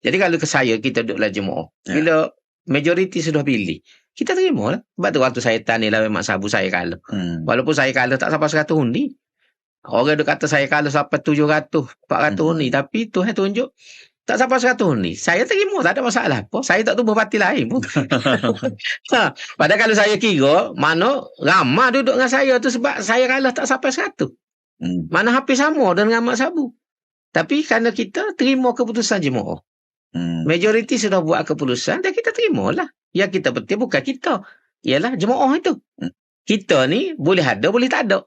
Jadi kalau ke saya kita duduklah jemaah. Ya. Bila majoriti sudah pilih, kita terima lah. Sebab tu waktu saya tanya lah mak sabu saya kalah. Hmm. Walaupun saya kalah tak sampai 100 undi. Orang duk kata saya kalah sampai 700, 400 Hmm. undi. Tapi Tuhan tunjuk tak sampai 100 undi. Saya terima, tak ada masalah apa. Saya tak tubuh parti lain pun. ha, padahal kalau saya kira, mana ramah duduk dengan saya tu sebab saya kalah tak sampai 100. Hmm. Mana hampir sama dengan mak sabu. Tapi kerana kita terima keputusan jemaah. Hmm. Majoriti sudah buat keputusan dan kita terima lah. Yang kita penting bukan kita. Ialah jemaah itu. Hmm. Kita ni boleh ada, boleh tak ada.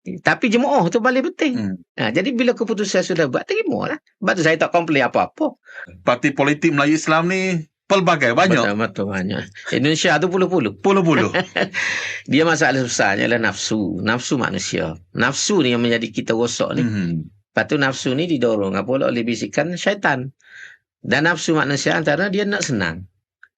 Tapi jemaah tu paling penting. Hmm. Ha, jadi bila keputusan sudah buat, terima lah. Sebab tu saya tak komplain apa-apa. Parti politik Melayu Islam ni pelbagai banyak. Betul, betul banyak. Indonesia tu puluh-puluh. Puluh-puluh. Dia masalah besarnya adalah nafsu. Nafsu manusia. Nafsu ni yang menjadi kita rosak ni. hmm. Lepas tu nafsu ni didorong apa oleh bisikan syaitan. Dan nafsu manusia antara dia nak senang.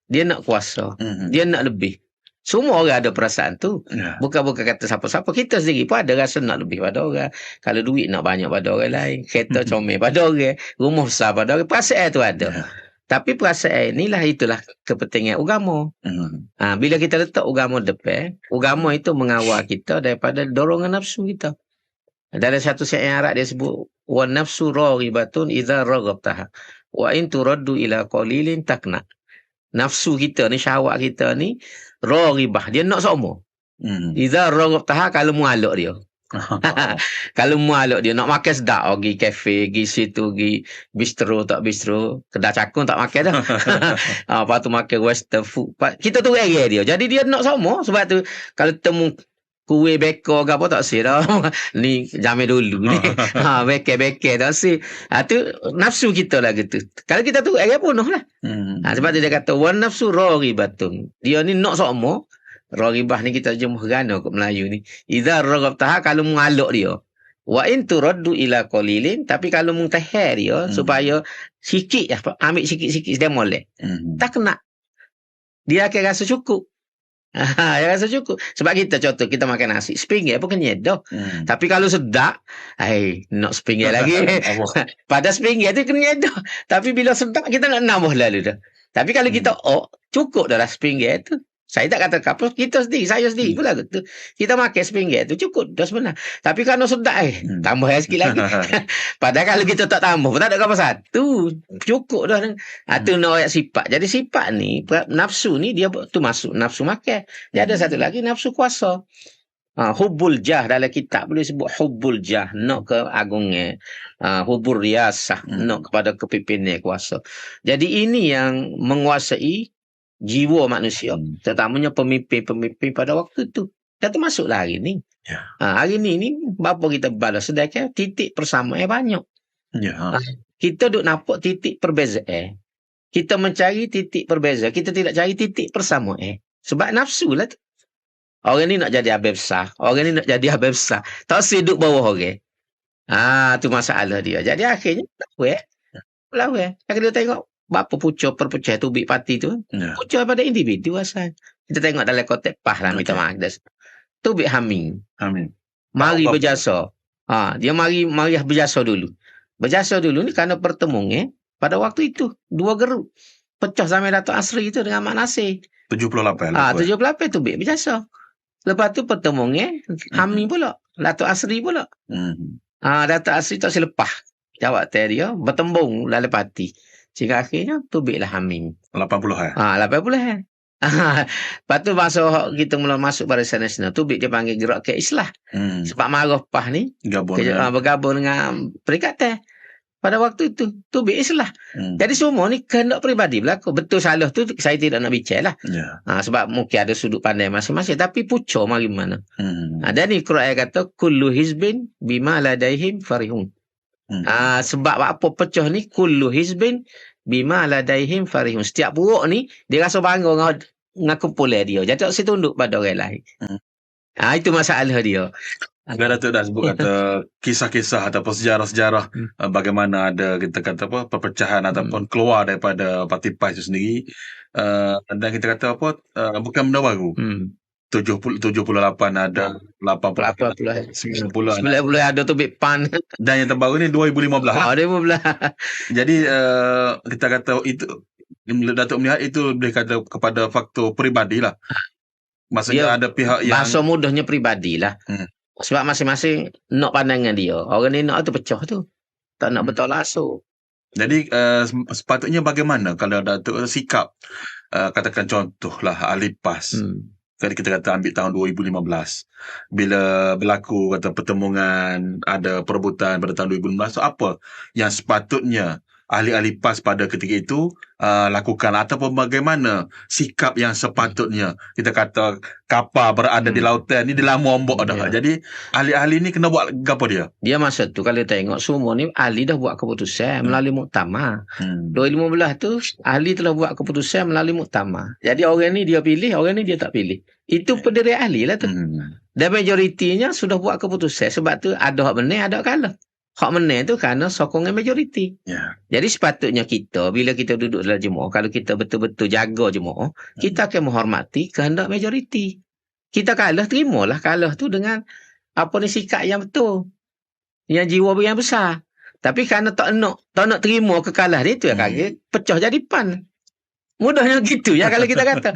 Dia nak kuasa. Hmm. Dia nak lebih. Semua orang ada perasaan tu. Ya. Bukan-bukan kata siapa-siapa. Kita sendiri pun ada rasa nak lebih pada orang. Kalau duit nak banyak pada orang lain. Kereta comel pada orang. Rumah besar pada orang. Perasaan tu ada. Ya. Tapi perasaan inilah itulah kepentingan agama. Hmm. Ha, bila kita letak agama depan, agama itu mengawal kita daripada dorongan nafsu kita. Dalam satu syair Arab dia sebut wa nafsu raghibatun idza raghabtaha wa in turaddu ila qalilin takna. Nafsu kita ni syahwat kita ni raghibah dia nak sama. Hmm. Idza raghabtaha kalau mualuk dia. kalau mualuk dia nak makan sedap oh, pergi kafe, pergi situ, pergi bistro tak bistro, kedai cakung tak makan dah. Ah, lepas tu makan western food. Kita tu rare dia. Jadi dia nak sama. Sebab tu kalau temu kuih beko ke apa tak sih dah. ni jamin dulu ni. ha, beke-beke tak sih. Ha, tu nafsu kita lah gitu. Kalau kita tu rare penuh lah. Hmm. Ha, sebab tu dia kata wan nafsu raghibatun. Dia ni nak sama. Raghibah ni kita jemuh gana kat Melayu ni. Idza raghabtaha kalau mengaluk dia. Wa in turaddu ila qalilin tapi kalau muntahir dia Hmm. supaya sikit lah ambil sikit-sikit dia molek Hmm. tak kena. Dia akan rasa cukup. Ha, dia rasa cukup. Sebab kita contoh kita makan nasi, sepinggir pun kenyat dah. Hmm. Tapi kalau sedap, ai nak sepinggir lagi. Pada sepinggir tu kenyat dah. Tapi bila sedap kita nak nambah lalu dah. Tapi kalau kita oh, cukup dah lah sepinggir tu. Saya tak kata apa, kita sendiri, saya sendiri pula tu. Kita makan sepinggir tu cukup dah sebenar. Tapi kalau sedap eh, Hmm. tambah sikit lagi. Padahal kalau kita tak tambah, tak ada apa satu. Cukup dah. Ha, tu nak ayat sifat. Jadi sifat ni, nafsu ni dia tu masuk nafsu makan. Dia ada satu lagi nafsu kuasa. Ha, hubul jah dalam kitab boleh sebut hubul jah nak ke agungnya ha, hubul riasah Hmm. nak kepada kepimpinan kuasa jadi ini yang menguasai jiwa manusia Hmm. terutamanya pemimpin-pemimpin pada waktu tu dan termasuklah hari ni Ya. ha, hari ni ni bapa kita balas sedangkan titik persamaan banyak Ya. kita duk nampak titik perbezaan. Kita mencari titik perbezaan. Kita tidak cari titik persamaan. Sebab nafsu lah tu. Orang ni nak jadi habis besar. Orang ni nak jadi habis besar. Tak seduk bawah orang. Ah, tu masalah dia. Jadi akhirnya, lawan. Lawan. Kalau dia tengok, Bapa pucuk perpecah tu big parti tu. Ya. Pucuk pada individu asal. Kita tengok dalam kotak pah lah minta Okey. maaf. Tu big haming. Amin. Mari Allah. berjasa. Ha, dia mari mari berjasa dulu. Berjasa dulu ni kerana pertemuan eh, pada waktu itu dua geruk. Pecah zaman Datuk Asri itu dengan Mak Nasir. 78. Ah, lupa. 78 tu bik berjasa. Lepas tu pertemuan eh, Hami pula. Datuk Asri pula. Hmm. Ah, Datuk Asri tak selepah. Jawab dia bertembung lalu parti. Sehingga akhirnya tu bik lah Hamim. 80 eh. Ah, 80 eh. Ah, Lepas tu masa kita mula masuk Barisan Nasional tu dia panggil gerak ke Islah. Hmm. Sebab marah pah ni Gabung. Kerja, dengan- uh, bergabung dengan perikatan. Pada waktu itu, tu BS lah. Hmm. Jadi semua ni kehendak peribadi berlaku. Betul salah tu saya tidak nak bicara lah. Ya. Ha, sebab mungkin ada sudut pandai masing-masing. Tapi pucuk mari mana. Hmm. Ha, dan ni Quran kata, Kullu hizbin bima ladaihim farihun. Hmm. Ha, sebab apa pecah ni, Kullu hizbin bima ladaihim farihun. Setiap buruk ni, dia rasa bangga dengan, dengan kumpulan dia. Jadi tak saya tunduk pada orang lain. Hmm. Ha, itu masalah dia. Kan Datuk dah sebut kata kisah-kisah ataupun sejarah-sejarah Hmm. uh, bagaimana ada kita kata apa perpecahan ataupun keluar daripada parti PAS itu sendiri uh, dan kita kata apa uh, bukan benda baru Hmm. 70 78 ada 80 Berapa pula? 90 ada. Tu Big Pan. dan yang terbaru ni 2015 lah. Oh, dia pun belah. Jadi uh, kita kata itu Datuk melihat itu boleh kata kepada faktor peribadi lah. Maksudnya Ya, ada pihak yang Bahasa mudahnya peribadi lah. Hmm. Sebab masing-masing nak pandangan dia. Orang ni nak tu pecah tu. Tak nak Hmm. betul langsung. Jadi uh, sepatutnya bagaimana kalau Datuk sikap uh, katakan contohlah ahli PAS. Hmm. Kalau kita kata ambil tahun 2015 bila berlaku kata pertemuan ada perebutan pada tahun 2015 so apa yang sepatutnya ahli-ahli PAS pada ketika itu uh, lakukan ataupun bagaimana sikap yang sepatutnya kita kata kapal berada di Hmm. lautan ni dia lama ombak dah. Ya. Jadi ahli-ahli ni kena buat apa dia? Dia masa tu kalau tengok semua ni ahli dah buat keputusan Hmm. melalui muktamar. Hmm. 2015 tu ahli telah buat keputusan melalui muktamar. Jadi orang ni dia pilih, orang ni dia tak pilih. Itu pendiri ahli lah tu. Hmm. Dan majoritinya sudah buat keputusan. Sebab tu ada hak menang, ada hak kalah. Hak menang tu kerana sokongan majoriti. Ya. Jadi sepatutnya kita, bila kita duduk dalam jemaah, kalau kita betul-betul jaga jemaah, kita akan menghormati kehendak majoriti. Kita kalah, terimalah kalah tu dengan apa ni sikap yang betul. Yang jiwa yang besar. Tapi kerana tak nak, tak nak terima kekalahan dia, tu yang Hmm. pecah jadi pan. Mudahnya gitu ya kalau kita kata.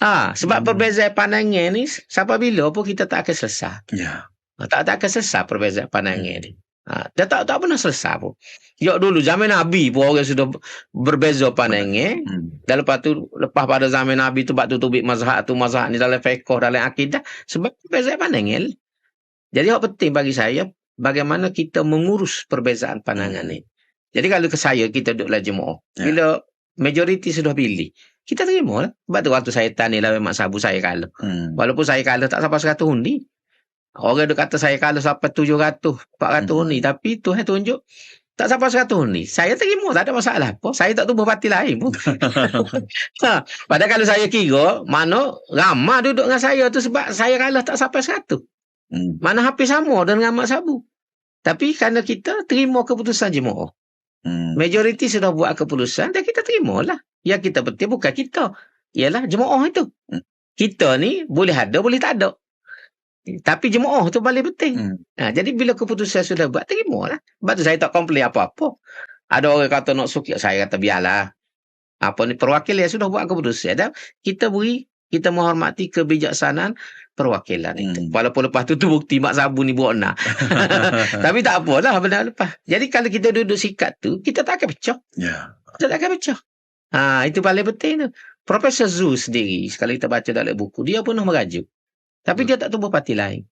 Ha, sebab Hmm. perbezaan pandangan ni, sampai bila pun kita tak akan selesai. Ya. Ha, tak tak akan selesai perbezaan pandangan ni. Ha, dia tak tak pernah selesai pun. Ya dulu zaman Nabi pun orang sudah berbeza pandangan. Hmm. Dan lepas tu lepas pada zaman Nabi tu bab tu tubik mazhab tu mazhab ni dalam fiqh dalam akidah sebab perbezaan pandangan. Jadi yang penting bagi saya bagaimana kita mengurus perbezaan pandangan ni. Jadi kalau ke saya kita duduk dalam jemaah. Ya. Bila majoriti sudah pilih, kita terima lah. Sebab tu waktu saya tanya lah memang sabu saya kalah. Hmm. Walaupun saya kalah tak sampai 100 hundi. Orang dia kata saya kalah sampai 700, 400 Hmm. hundi. Tapi Tuhan tunjuk tak sampai 100 hundi. Saya terima, tak ada masalah apa. Saya tak tubuh parti lain pun. ha, padahal kalau saya kira, mana ramah duduk dengan saya tu sebab saya kalah tak sampai 100. Hmm. Mana hampir sama dengan Mak Sabu. Tapi kerana kita terima keputusan jemaah. Hmm. Majoriti sudah buat keputusan dan kita terimalah. Yang kita penting bukan kita. Ialah jemaah itu. Hmm. Kita ni boleh ada, boleh tak ada. Tapi jemaah tu paling penting. Hmm. Ha, jadi bila keputusan sudah buat, terimalah. Sebab tu saya tak komplain apa-apa. Ada orang kata nak sukil, saya kata biarlah. Apa ni perwakilan sudah buat keputusan. Dan kita beri, kita menghormati kebijaksanaan perwakilan itu. Hmm. Walaupun lepas tu tu bukti Mak Sabu ni buat nak. Tapi tak apalah benar lepas. Jadi kalau kita duduk sikat tu, kita tak akan pecah. ya. Kita tak akan pecah. Ha, itu paling penting tu. Profesor Zul sendiri, sekali kita baca dalam buku, dia pernah merajuk. Tapi dia tak tubuh parti lain.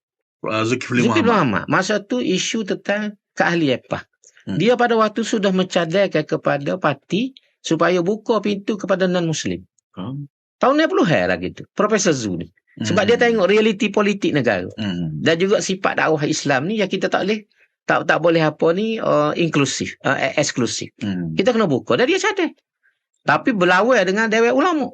Uh, Zulkifli Muhammad. Muhammad. Masa tu isu tentang keahlian PAH. Hmm. Dia pada waktu sudah mencadangkan kepada parti supaya buka pintu kepada non-Muslim. Hmm. Tahun 90 lagi tu. Profesor Zul ni. Sebab dia tengok realiti politik negara. Hmm. Dan juga sifat dakwah Islam ni yang kita tak boleh tak tak boleh apa ni uh, inklusif, uh, eksklusif. Hmm. Kita kena buka dan dia cadang. Tapi berlawan dengan Dewan Ulama.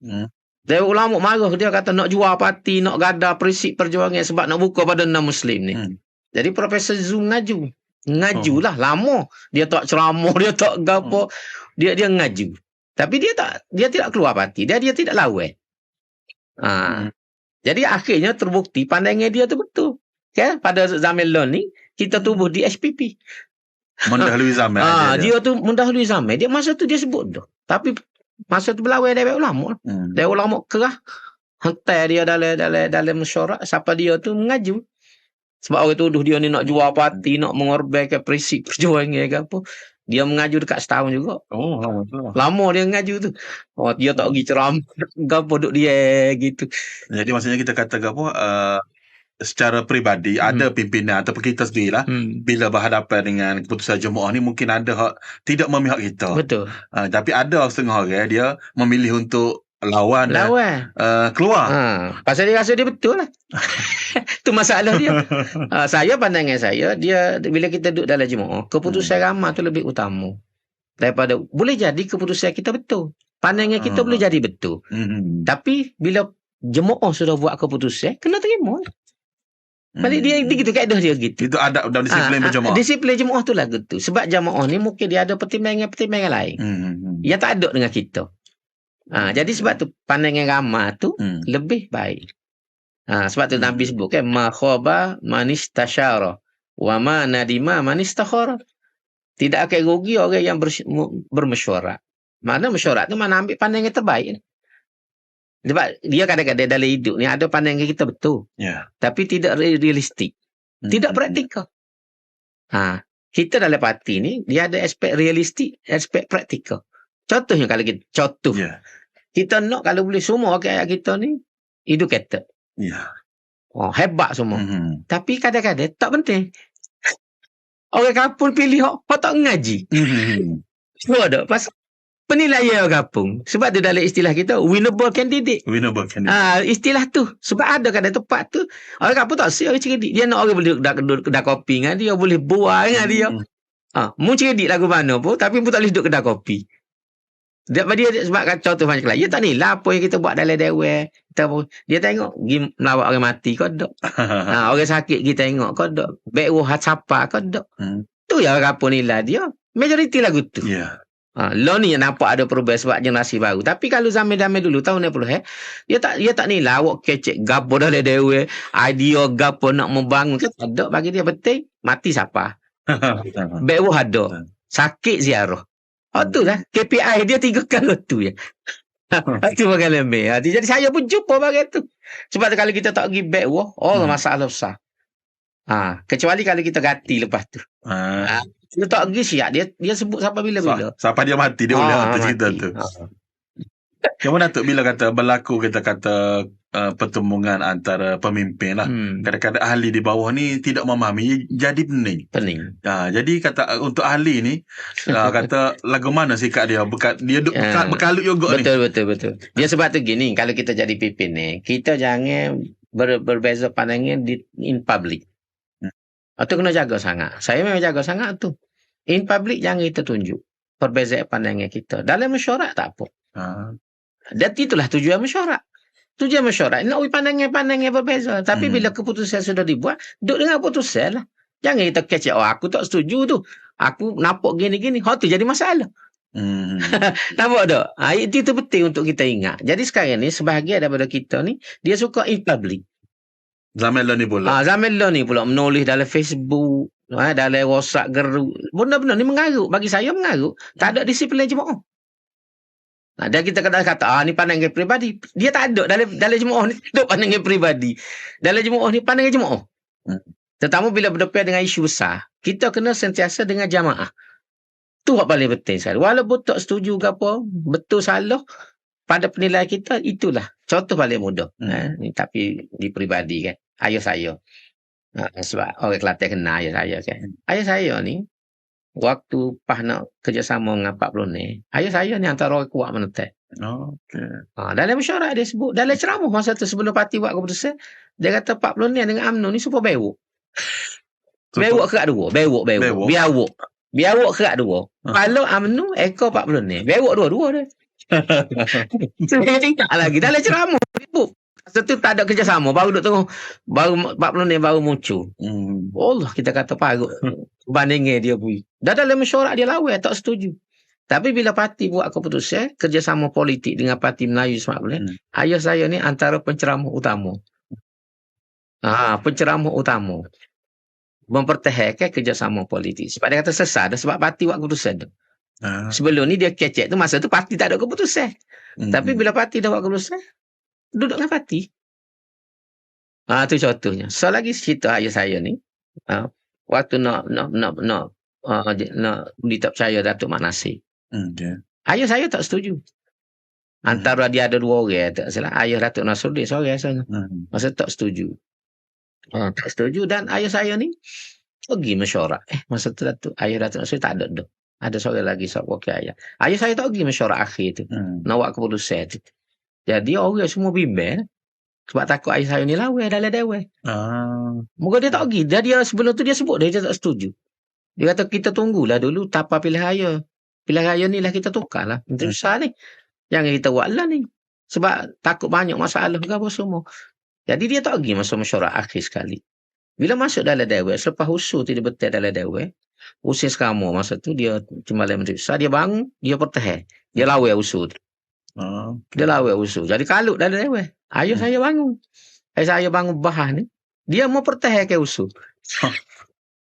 Hmm. Dewan Ulama marah dia kata nak jual parti, nak gada prinsip perjuangan sebab nak buka pada non-Muslim ni. Hmm. Jadi Profesor Zul ngaju. Ngaju lah lama. Dia tak ceramah, dia tak gapo. Dia dia ngaju. Tapi dia tak dia tidak keluar parti. Dia dia tidak lawan. Ha. Hmm. Jadi akhirnya terbukti pandangan dia tu betul. Ya, pada zaman law ni kita tubuh di SPP. Mendahului zaman. Ah, dia. dia tu mendahului zaman. Dia masa tu dia sebut dah. Tapi masa tu berlawan Dewan Ulama. Hmm. Dewan Ulama kerah. Hentai dia dalam dalam dalam mesyuarat siapa dia tu mengaju. Sebab orang tuduh dia ni nak jual parti, nak mengorbankan prinsip perjuangan ke apa. Dia mengaju dekat setahun juga. Oh, lama tu. Lama dia mengaju tu. Oh, dia tak pergi ceramah. Gapo duk dia gitu. Jadi maksudnya kita kata apa uh, secara peribadi Hmm. ada pimpinan ataupun kita sendirilah Hmm. bila berhadapan dengan keputusan jemaah ni mungkin ada hak tidak memihak kita. Betul. Uh, tapi ada setengah orang dia memilih untuk lawan dan Lawan. uh, keluar. Ha, pasal dia rasa dia betul lah. tu masalah dia. Ha, saya pandangan saya, dia bila kita duduk dalam jemaah, keputusan ramah tu lebih utama. Daripada, boleh jadi keputusan kita betul. Pandangan kita Ah. boleh jadi betul. Hmm. Tapi bila jemaah sudah buat keputusan, kena terima. Balik dia, dia gitu, kaedah dia gitu. itu ada dalam disiplin Ah, ah, berjemaah. Disiplin jemaah tu lah gitu. Sebab jemaah ni mungkin dia ada pertimbangan-pertimbangan lain. Hmm, hmm, hmm. Yang tak ada dengan kita. Ha, jadi sebab tu pandangan ramah tu Hmm. lebih baik. Ha, sebab tu Nabi sebut kan ma khaba manis tasyara wa ma nadima manis takhara. Tidak akan rugi orang yang bermesyuarat. Mana mesyuarat tu mana ambil pandangan yang terbaik. Sebab dia kadang-kadang dalam hidup ni ada pandangan kita betul. Yeah. Tapi tidak realistik. Tidak hmm. praktikal. Ha, kita dalam parti ni dia ada aspek realistik, aspek praktikal. Contohnya kalau kita contoh. Yeah. Kita nak kalau boleh semua kayak kita ni educated. Ya. Oh, hebat semua. Mm-hmm. Tapi kadang-kadang tak penting. Orang kampung pilih hok, hok tak ngaji. Mm-hmm. Semua ada. Pas penilaian orang kampung. Sebab tu dalam istilah kita, winnable candidate. Winnable candidate. Ah, istilah tu. Sebab ada kadang tempat tu, orang kampung tak siap orang cerdik. Dia nak orang boleh duduk kedai kopi dengan dia, boleh buah dengan dia. Mm-hmm. Ah, mu cerdik lagu mana pun, tapi pun tak boleh duduk kedai kopi. Dia, dia sebab kan contoh macam lah. Ya tak ni lah apa yang kita buat dalam dewa. Kita dia tengok pergi melawat orang mati kau dok. ha, orang sakit kita tengok kau dok. Baik hat siapa kau dok. Hmm. Tu ya apa nilai dia. Majoriti lagu tu. Yeah. Ha, lo ni yang nampak ada perubahan sebab generasi baru. Tapi kalau zaman zaman dulu tahun 60 eh, dia tak dia tak ni lawak kecek gapo dalam dewa. Idea gapo nak membangun kan tak bagi dia betul. Mati siapa? Baik ada. Sakit ziarah. Oh tu lah. KPI dia tiga kali tu ya. Itu bagai lebih. Jadi saya pun jumpa bagai tu. Sebab kalau kita tak pergi back wah, oh hmm. masalah besar. Ha, kecuali kalau kita ganti lepas tu. Ha. ha kita tak pergi siap. Dia dia sebut sampai bila-bila. Sampai dia mati dia ha, boleh ha, cerita tu. Ha. Kamu Datuk bila kata berlaku kita kata uh, pertemuan antara pemimpin lah. Hmm. Kadang-kadang ahli di bawah ni tidak memahami jadi pening. Pening. Uh, jadi kata uh, untuk ahli ni uh, kata lagu mana sih kak dia bekat dia duk ya. bekalut juga betul, ni. Betul betul betul. Dia sebab tu gini kalau kita jadi pimpin ni kita jangan ber, berbeza pandangan di in public. Hmm. Atau kena jaga sangat. Saya memang jaga sangat tu. In public jangan kita tunjuk perbezaan pandangan kita. Dalam mesyuarat tak apa. Uh. Dan itulah tujuan mesyuarat. Tujuan mesyuarat nak pandangan-pandangan berbeza. Tapi hmm. bila keputusan sudah dibuat, duduk dengan keputusan lah. Jangan kita kecek, oh aku tak setuju tu. Aku nampak gini-gini. Hal tu jadi masalah. Hmm. Nampak tak? Ha, itu, itu penting untuk kita ingat. Jadi sekarang ni, sebahagian daripada kita ni, dia suka in public. Zaman lah ni pula. Ha, zaman lah ni pula. Menulis dalam Facebook, ha, dalam WhatsApp geruk. Benda-benda ni mengaruk. Bagi saya mengaruk. Tak ada disiplin jemaah. Nah, dan kita kata kata ah ni pandangan peribadi. Dia tak ada dalam dalam jemaah ni tak pandangan peribadi. Dalam jemaah ni pandangan jemaah. Hmm. Tetamu bila berdepan dengan isu besar, kita kena sentiasa dengan jamaah. Tu yang paling penting sekali. Walaupun tak setuju ke apa, betul salah pada penilaian kita itulah contoh paling mudah. Hmm. Ha, ni tapi di peribadi kan. Ayah saya. Ha, sebab orang Kelantan kenal ayah saya kan. Ayah saya ni waktu pas nak kerjasama dengan Pak Pelone, ayah saya ni antara orang kuat menetek. Oh, okay. Ha, dalam mesyuarat dia sebut, dalam ceramah masa tu sebelum parti buat keputusan, dia kata Pak Pelone dengan UMNO ni supaya bewok. bewok kerak dua. Bewok, bewok. Biar awak kerak dua. Kalau UMNO, ekor Pak Pelone. Bewok dua-dua dia. Saya tinggal lagi. Dalam ceramah. Masa tu tak ada kerjasama. Baru duk tengok. Baru 40 ni baru muncul. Hmm. Allah kita kata parut. Bandingnya dia pun. Dah dalam mesyuarat dia lawan. Tak setuju. Tapi bila parti buat keputusan. Kerjasama politik dengan parti Melayu Semak hmm. Ayah saya ni antara penceramah utama. Ha, penceramah utama. Mempertahankan kerjasama politik. Sebab dia kata sesat. Sebab parti buat keputusan tu. Ha. Sebelum ni dia kecek tu. Masa tu parti tak ada keputusan. Hmm. Tapi bila parti dah buat keputusan duduk dengan parti. Ha, tu contohnya. So lagi cerita ayah saya ni. Ha, waktu nak nak nak nak uh, nak tak percaya Datuk Mak Nasir. Okay. Ayah saya tak setuju. Antara hmm. dia ada dua orang. Tak salah. Ayah Datuk Nasruddin seorang rasanya. Hmm. Masa tak setuju. Ha, tak setuju. Dan ayah saya ni pergi mesyuarat. Eh, masa tu Datuk, ayah Datuk Nasruddin tak ada dah. Ada seorang lagi seorang wakil ayah. Ayah saya tak pergi mesyuarat akhir tu. Hmm. Nak buat keputusan tu. Jadi orang semua bimbel. Sebab takut ayah saya ni lawan dalam dewan. Ah. Moga dia tak pergi. Dia, dia sebelum tu dia sebut dia, dia tak setuju. Dia kata kita tunggulah dulu tapa pilih raya. Pilih raya ni lah kita tukar lah. Itu susah ni. Jangan kita buat lah ni. Sebab takut banyak masalah ke apa semua. Jadi dia tak pergi masuk mesyuarat akhir sekali. Bila masuk dalam dewan, selepas usul tu dia betul dalam dewan, usia sekamu masa tu dia cuma menteri besar, dia bangun, dia pertahan. Dia lawan usul tu. Uh, dia lawa usul. Jadi kalut dah lewat. Ayah hmm. saya bangun. Eh saya bangun bahas ni. Dia mau pertahankan usul.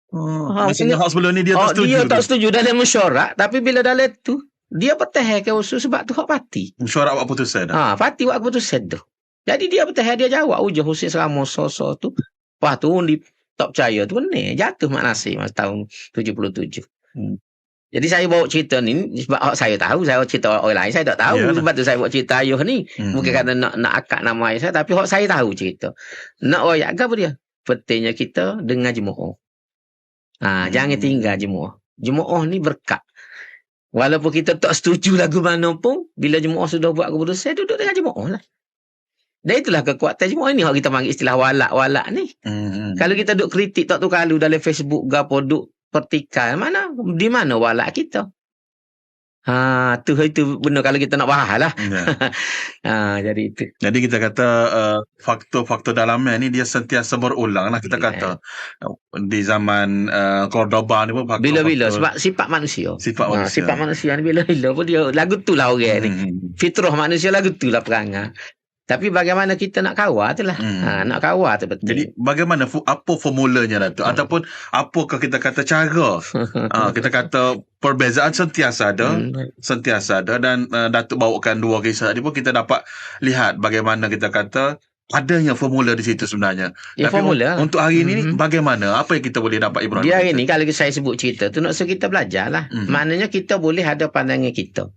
Oh, Ha, maksudnya hak sebelum ni dia oh, tak setuju. dia tak tu. setuju dalam mesyuarat. Tapi bila dalam tu, dia pertahankan usul sebab tu hak parti. Mesyuarat buat putusan. dah. Ha, parti buat keputusan tu. Jadi dia bertahan, dia jawab ujung Hussein Selama so-so tu. Lepas tu undi tak percaya tu benar. Jatuh Mak Nasir masa tahun 77. Hmm. Jadi saya bawa cerita ni sebab saya tahu, saya cerita orang lain saya tak tahu. Yalah. Sebab tu saya buat cerita ayuh ni. Hmm. Bukan kata nak nak akad nama ayah saya tapi hak saya tahu cerita. Nak royak apa dia? Pentingnya kita dengar jemaah. Ha, Hmm. jangan tinggal jemaah. Jemaah ni berkat. Walaupun kita tak setuju lagu mana pun, bila jemaah sudah buat keputusan, duduk dengan jemaah lah. Dan itulah kekuatan jemaah ini. Hak kita panggil istilah walak-walak ni. Hmm, hmm. Kalau kita duk kritik tak tu kalau dalam Facebook gapo duk pertikaian mana di mana walak kita? Ha tu itu benda kalau kita nak bahas lah. Ya. Ha jadi itu. Jadi kita kata uh, faktor-faktor dalamnya ni dia sentiasa berulang lah kita Ya. kata. Di zaman uh, Cordoba ni pun faktor Bila-bila sebab sifat manusia. sifat Ha, manusia. sifat manusia ni bila-bila pun dia lagu tu lah orang ni. Hmm. Fitrah manusia lagu tu lah perangai. Tapi bagaimana kita nak kawal tu lah. Hmm. Ha, nak kawal tu betul. Jadi bagaimana apa formulanya Datuk Hmm. ataupun apakah kita kata cara uh, kita kata perbezaan sentiasa ada Hmm. sentiasa ada dan uh, Datuk bawakan dua kisah tadi pun kita dapat lihat bagaimana kita kata adanya formula di situ sebenarnya. Ya Tapi formula. lah. Untuk hari ini Mhm. bagaimana apa yang kita boleh dapat Ibrahim? Dia hari ni kalau saya sebut cerita tu nak suruh kita belajar lah. Hmm. Maknanya kita boleh ada pandangan kita.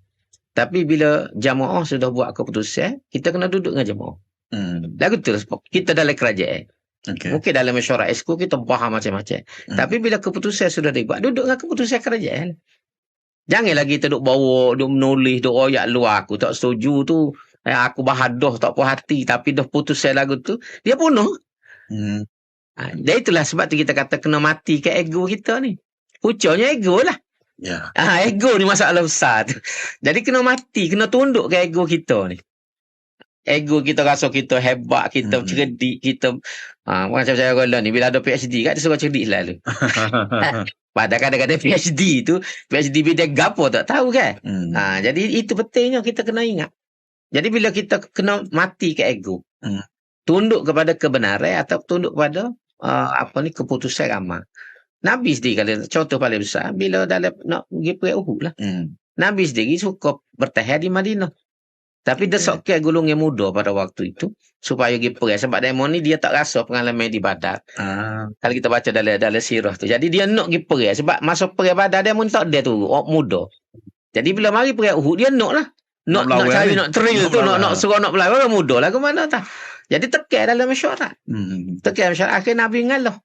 Tapi bila jamaah sudah buat keputusan, kita kena duduk dengan jamaah. Hmm. Lagu tu lah kita dalam kerajaan. Okay. Mungkin dalam mesyuarat esko kita faham macam-macam. Hmm. Tapi bila keputusan sudah dibuat, duduk dengan keputusan kerajaan. Jangan lagi kita duk bawa, duk menulis, duk royak luar. Aku tak setuju tu. Eh, aku bahadah, tak puas hati. Tapi dah putusan lagu tu, dia bunuh. Hmm. Ha, dan itulah sebab tu kita kata kena mati ke ego kita ni. Pucuknya ego lah. Ya. Ah, ego ni masalah besar tu. Jadi kena mati, kena tunduk ke ego kita ni. Ego kita rasa kita hebat, kita Mm-mm. cerdik, kita ah macam saya kata ni bila ada PhD kan dia suka cerdik selalu. Padahal kadang-kadang PhD tu, PhD bidang gapo tak tahu kan. Hmm. Ha, jadi itu pentingnya kita kena ingat. Jadi bila kita kena mati ke ego. Hmm. Tunduk kepada kebenaran atau tunduk kepada uh, apa ni keputusan agama. Nabi sendiri kalau contoh paling besar bila dalam nak pergi perang Uhud lah. Hmm. Nabi sendiri suka bertahan di Madinah. Tapi dia sok ke golongan muda pada waktu itu supaya pergi perang sebab demo ni dia tak rasa pengalaman di Badar. Ah. Kalau kita baca dalam dalam sirah tu. Jadi dia nak pergi perang sebab masa perang Badar dia pun tak ada tu orang muda. Jadi bila mari perang Uhud dia nak lah. Nak, Nak cari ni. nak trail tu nak nak suruh nak orang muda lah ke mana tak. Jadi tekan dalam mesyuarat. Hmm. Tekan mesyuarat akhir Nabi ngalah.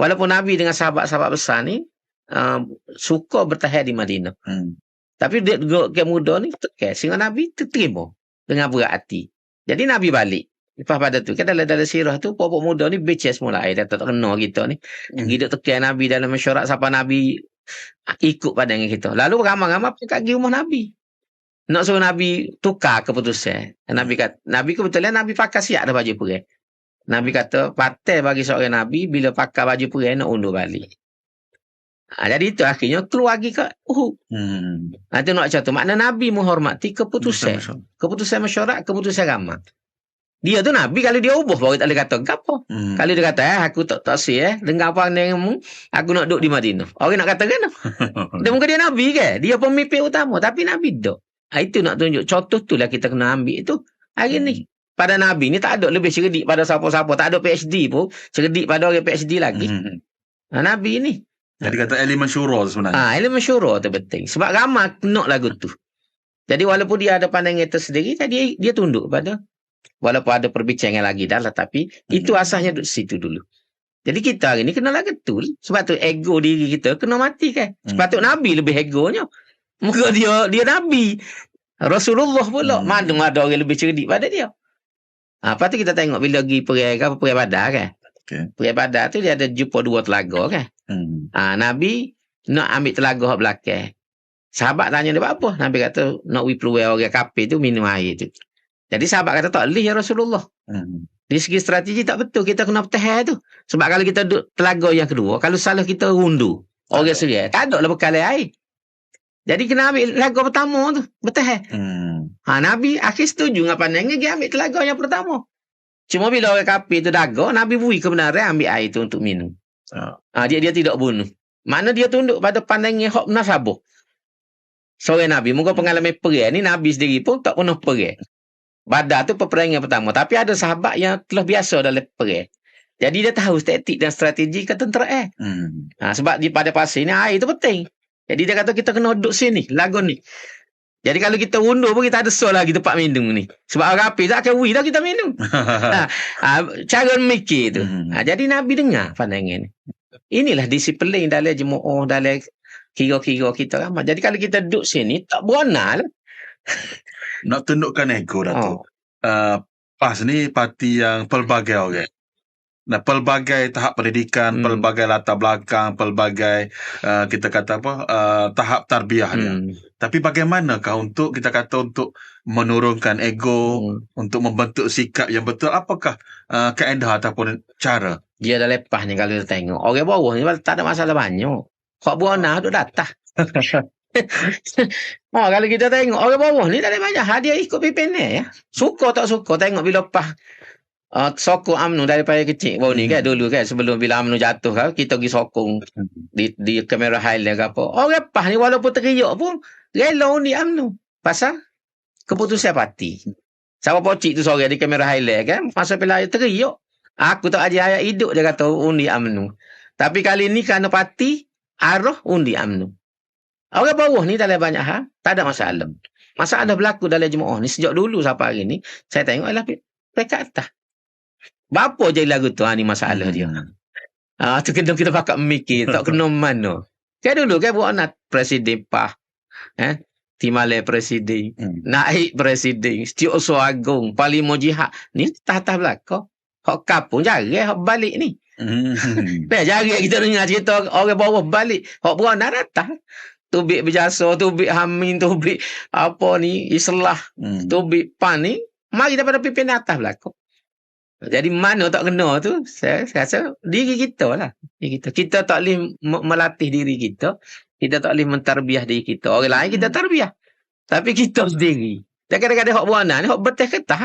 Walaupun Nabi dengan sahabat-sahabat besar ni uh, suka bertahan di Madinah. Hmm. Tapi dia ke muda ni tekan sehingga Nabi terima dengan berat hati. Jadi Nabi balik. Lepas pada tu kan dalam dalam sirah tu pokok muda ni beces mulai dia tak, tak kena kita ni. Hmm. Kita tekan Nabi dalam mesyuarat sampai Nabi ikut pandangan kita. Lalu ramai-ramai pergi kat rumah Nabi. Nak suruh Nabi tukar keputusan. Nabi kata, Nabi kebetulan Nabi pakai siap dah baju perang. Nabi kata, patah bagi seorang Nabi bila pakai baju perang nak undur balik. Ha, jadi itu akhirnya keluar lagi ke Uhud. Hmm. Ha, itu nak contoh. Makna Nabi menghormati keputusan. Betul, betul. Keputusan mesyuarat, keputusan agama. Dia tu Nabi kalau dia ubah baru tak boleh kata apa. Hmm. Kalau dia kata eh aku tak tak si eh dengar apa denganmu aku nak duduk di Madinah. Orang nak kata kan? Dia muka dia Nabi ke? Dia pemimpin utama tapi Nabi dok. Ha, itu nak tunjuk contoh tu lah kita kena ambil itu hari ni. Pada Nabi ni tak ada lebih cerdik pada siapa-siapa. Tak ada PhD pun. Cerdik pada orang PhD lagi. Hmm. Ha, Nabi ni. Jadi kata elemen syura sebenarnya. Ha, ilmu syurah tu penting. Sebab ramai nak lagu tu. Jadi walaupun dia ada pandangan tersendiri, dia, dia tunduk pada walaupun ada perbincangan lagi dah lah. Tapi itu asasnya duduk situ dulu. Jadi kita hari ni kena lagu tu. Sebab tu ego diri kita kena mati kan. Sepatut Nabi lebih egonya. Muka dia dia Nabi. Rasulullah pula. Hmm. Mana ada orang lebih cerdik pada dia. Ha, lepas tu kita tengok bila pergi perang apa perang badar kan. Okey. Perang badar tu dia ada jumpa dua telaga kan. Hmm. Ha, Nabi nak ambil telaga hak belakang. Sahabat tanya dia apa? Nabi kata nak wi peluang orang kafir tu minum air tu. Jadi sahabat kata tak boleh ya Rasulullah. Hmm. Dari segi strategi tak betul. Kita kena bertahan tu. Sebab kalau kita duduk telaga yang kedua, kalau salah kita rundu. Orang seria. Tak ada lah bekal air. Jadi kena ambil telaga pertama tu. Bertahan. Hmm. Ha, Nabi akhir setuju dengan pandangannya dia ambil telaga yang pertama. Cuma bila orang kafir tu daga, Nabi beri kebenaran ambil air tu untuk minum. Ah. Ha, dia dia tidak bunuh. Mana dia tunduk pada pandangan hak nasabah. Seorang Nabi, muka pengalaman perang ni Nabi sendiri pun tak pernah perang. Badar tu peperangan pertama. Tapi ada sahabat yang telah biasa dalam perang. Jadi dia tahu taktik dan strategi ketenteraan. Hmm. Ha, sebab di pada pasir ni air tu penting. Jadi dia kata kita kena duduk sini, lagun ni. Jadi kalau kita undur pun kita ada sol lagi tempat minum ni. Sebab orang api tak akan wui dah kita minum. ha, cara mikir tu. Hmm. Ha, jadi Nabi dengar pandangan ni. Inilah disiplin dalam jemaah, dalam kira-kira kita ramai. Jadi kalau kita duduk sini, tak beronal. Nak tundukkan ego dah tu. Oh. Uh, PAS ni parti yang pelbagai orang. Nah, pelbagai tahap pendidikan, Hmm. pelbagai latar belakang, pelbagai uh, kita kata apa uh, tahap tarbiyah dia. Hmm. Tapi bagaimanakah untuk kita kata untuk menurunkan ego, Hmm. untuk membentuk sikap yang betul? Apakah uh, kaedah ataupun cara? Dia dah lepas ni kalau kita tengok. Orang bawah ni tak ada masalah banyak. Kok buana duduk datang. oh, kalau kita tengok orang bawah ni tak ada banyak. Dia ikut pimpinan ya. Suka tak suka tengok bila pas uh, sokong UMNO daripada kecil. Baru ni kan dulu kan sebelum bila UMNO jatuh kan kita pergi sokong di di kamera highlight ke apa. Orang pas ni walaupun teriak pun rela undi UMNO. Pasal keputusan parti. Sama pocik tu sore di kamera highlight kan. Masa pilihan teriak. Aku tak ajar ayat hidup dia kata undi UMNO. Tapi kali ni kerana parti arah undi UMNO. Orang bawah ni dalam banyak hal tak ada masalah. Masalah berlaku dalam jemaah ni sejak dulu sampai hari ni saya tengok adalah mereka atas. Bapa je lagu tu ha, ni masalah dia. Ah tu kena kita pakai mikir tak kena mana. Kan dulu kan buat nak presiden pah. Eh Timale presiden, Hmm. naik presiden, setiausaha agung, parlimen jihad. Ni tahta belakang. Hak kapung jaga hak balik ni. Hmm. Nah, jaga kita dengar cerita orang bawah balik. Hak beranak datang. Tubik berjasa, tubik hamin, tubik apa ni, islah, Hmm. tubik pan ni. Mari daripada pimpin atas belakang. Jadi mana tak kena tu, saya, saya rasa diri kita lah. Diri kita. kita tak boleh me- melatih diri kita. Kita tak boleh mentarbiah diri kita. Orang lain kita tarbiah. Tapi kita sendiri. Dan kadang-kadang hak buana ni, hak betul ketah.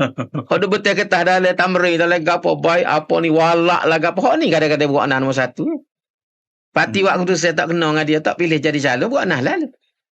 hak dia betul ketah dalam tamri, dalam gapo baik, apa ni, walak lah gapo. Hak ni kadang-kadang buana nombor satu. Parti waktu tu saya tak kenal dengan dia, tak pilih jadi calon, buana lah.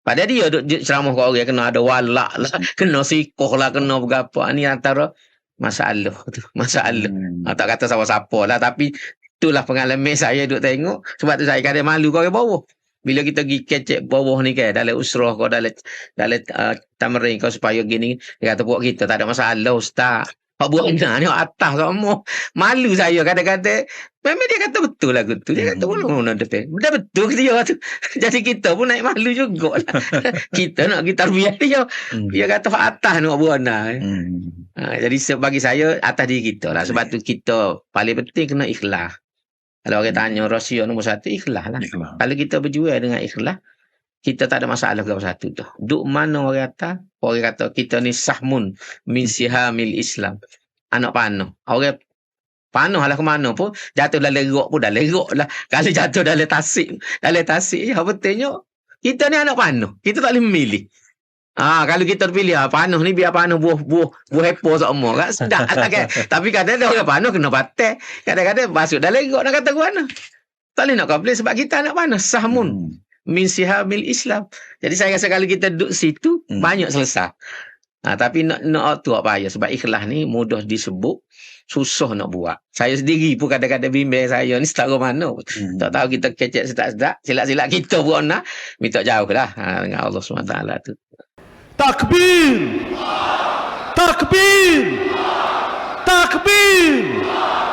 Padahal dia duk duk ceramah ke orang, kena ada walak lah, kena sikoh lah, kena berapa. Ni antara masalah tu. Masalah. Hmm. Ha, tak kata siapa-siapa lah tapi itulah pengalaman saya duk tengok sebab tu saya kadang malu kau orang bawah bila kita pergi kecek bawah ni kan dalam usrah kau dalam dalam uh, tamrin kau supaya gini dia kata buat kita tak ada masalah ustaz Hak buat benda ni hak atas semua. Malu saya kadang-kadang. Memang dia kata betul lah tu. Dia kata Hmm. boleh mana depan. Betul ke dia tu. Jadi kita pun naik malu juga lah. kita nak kita biar dia. Hmm. Dia kata hak atas ni hak buat benda. Hmm. Ha, jadi bagi saya atas diri kita lah. Sebab tu kita paling penting kena ikhlas. Kalau orang tanya rahsia nombor satu, ikhlas lah. Ikhlas. Kalau kita berjual dengan ikhlas, kita tak ada masalah nombor satu tu. Duk mana orang kata, orang kata kita ni sahmun min sihamil Islam. Anak panah. Orang panah lah ke mana pun, jatuh dalam lerok pun dah lerok lah. Kalau jatuh dalam tasik, dalam tasik, ya betulnya, kita ni anak panah. Kita tak boleh memilih. Ah, kalau kita pilih ah, panuh ni biar panuh buah buah buah hepo semua kan sedap tak kan. Tapi kadang ada orang panuh kena batal. Kadang-kadang masuk dalam lerok nak kata gua Tak boleh nak komplain sebab kita anak panah sahmun Hmm min sihamil Islam. Jadi saya rasa kalau kita duduk situ hmm. banyak selesai. Ha, tapi nak nak tu apa ya sebab ikhlas ni mudah disebut susah nak buat. Saya sendiri pun kadang-kadang bimbing saya ni setara mana. Hmm. Tak tahu kita kecek sedap-sedap, silap-silap kita pun nak minta jauh lah ha, dengan Allah SWT tu. Takbir! Takbir! Takbir! Takbir!